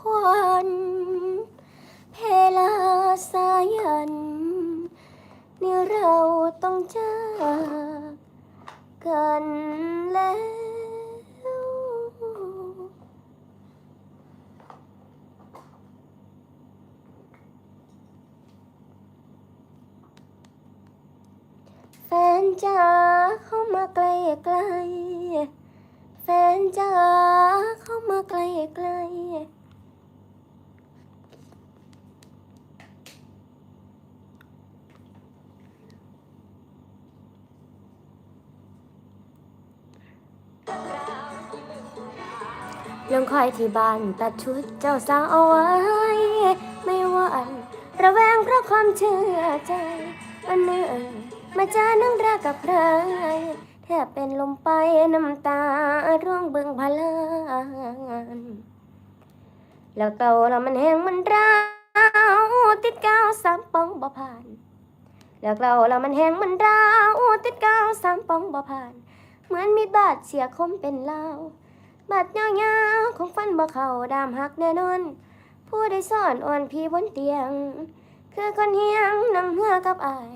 ควันเพลาสายัน นี่เราต้องจากกันแล้วแฟนจ๋าเข้ามาใกล้ใกล้แฟนจ๋าเข้ามาใกล้ใกล้ ลงคอยที่บ้านตัดชุดเจ้าสาวเอาไว้ ไม่ว่าอัน ระแวงเพราะความเชื่อใจมันเหนื่อยมาเจอนังรักกับใครแทบเป็นลมไปน้ำตาร่วงเบิ่งพลานแล้วเต่าละมันแห้งมันร้าวติดกาวสามปองบ่ผ่านแล้วเราละมันแห้งมันร้าวติดกาวสามปองบ่ผ่าน เหมือนมีดบาดเสียคมเป็นเลา บาดยาวๆของฟันบ่เข้าดามหักแน่นอน ผู้ได้ซ่อนอ่อนพี่บนเตียง คือคนเฮียงนำเหือกับอาย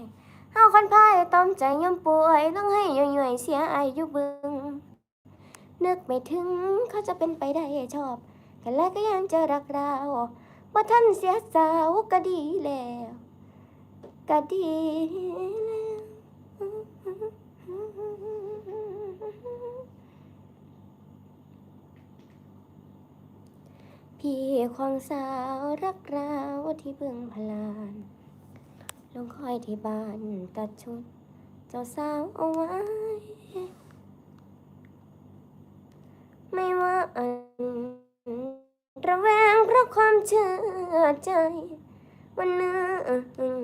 เฮาคนพายต้อมใจยอมป่วย ต้องให้ย่อยๆเสียอายุบึงนึกไม่ถึงเขาจะเป็นไปได้ชอบ กันแล้วก็ยังจะรักเราว่าท่านเสียสาวก็ดีแล้ว ก็ดีแล้ว พี่ ควงสาวรักเราที่เบิ่งพลาน ลงคอยที่บ้านตัดชุด เจ้าสาวเอาไว้ ไม่ว่าอัน ระแวงเพราะความเชื่อใจ วันหนึ่ง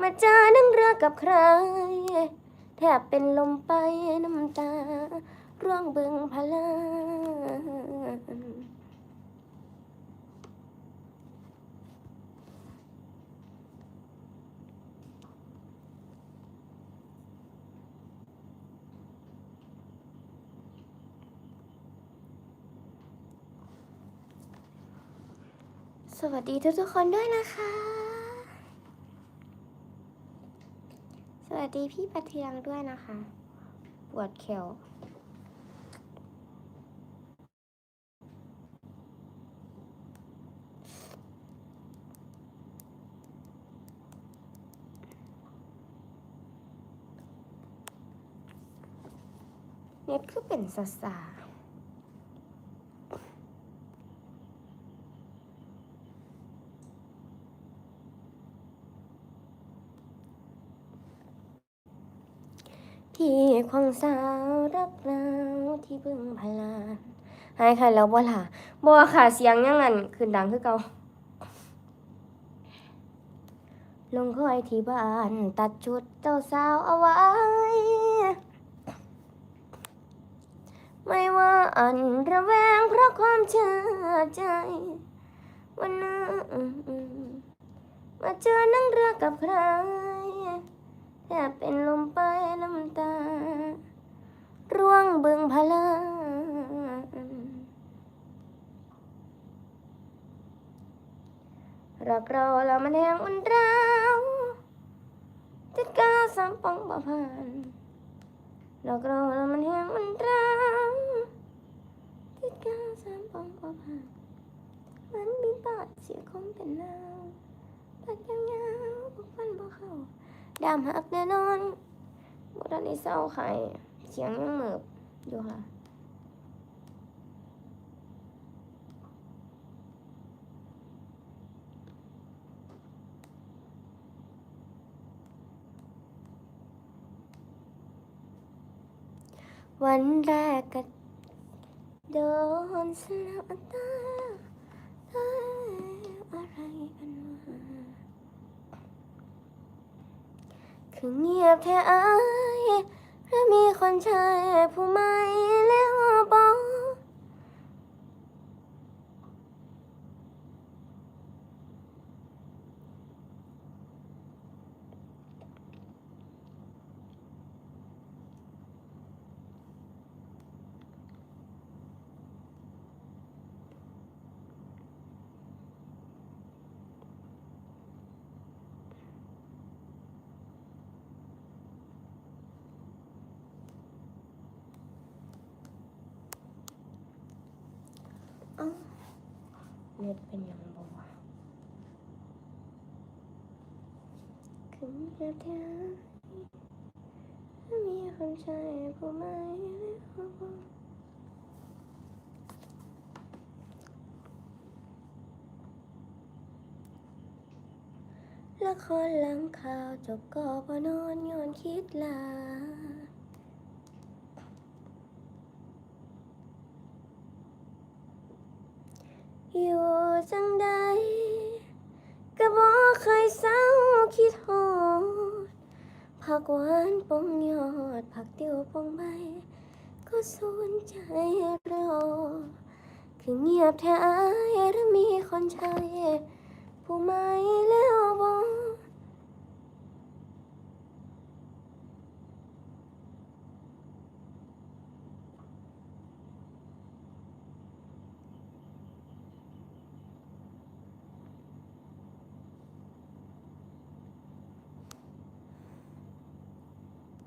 มาเจอนั่งเรือกับใคร แทบเป็นลมไปน้ำตา ร่วงเบึงพลาน สวัสดีทุกทุกๆคนด้วยนะคะ สวัสดีพี่ปะเทียงด้วยนะคะ ปวดแขวเน็ตคือเป็นสาสา ที่ควงสาวรักเราที่เบึงพลานหายค่ะแล้วบ่ล่ะบ่ค่ะเสียงยังงั้นขึ้นดังคือเก่าลงคอยที่บ้านตัดชุดเจ้าสาวเอาไว้ ไม่ว่าอันระแวงเพราะความเชื่อใจวันนั้นมาเจอนั่งเรือกับใคร แทบเป็นลมไปน้ำตา ร่วงเบึงพลาน รักเราแล้วมันแห้งอุ่นร้าวติดกาวสามปองบ่ผ่านรักเราแล้วมันแห้งอุ่นร้าวติดกาวสามปองบ่ผ่านมันมีบาดเสียคงเป็นลาวบาดยาวๆพวกฟันบ่เข้าดามหักแน่นอนบ่ทันได้เศร้าไข่เสียงยังเหมือบอยู่ค่ะ วันแรกก็โดนสลับตาได้อะไรกันวะคือเงียบแค่อายและมีคนชายผู้ไม่แล้วบอก อ อ้า เน็ตเป็นยังบ่วะคือเงียบแท้มีคนใช้ผู้ไม่รู้ละครหลังข่าวจบก็พอนอนย้อนคิดลา อยู่จังใดก็บ่เคยเศร้าคิดโหดผักหวานปงยอด ผักเตียวปงใบ ก็สูญใจรอ คือเงียบแท้อายหรือมีคนใช้ผู้ไม่แล้วบอก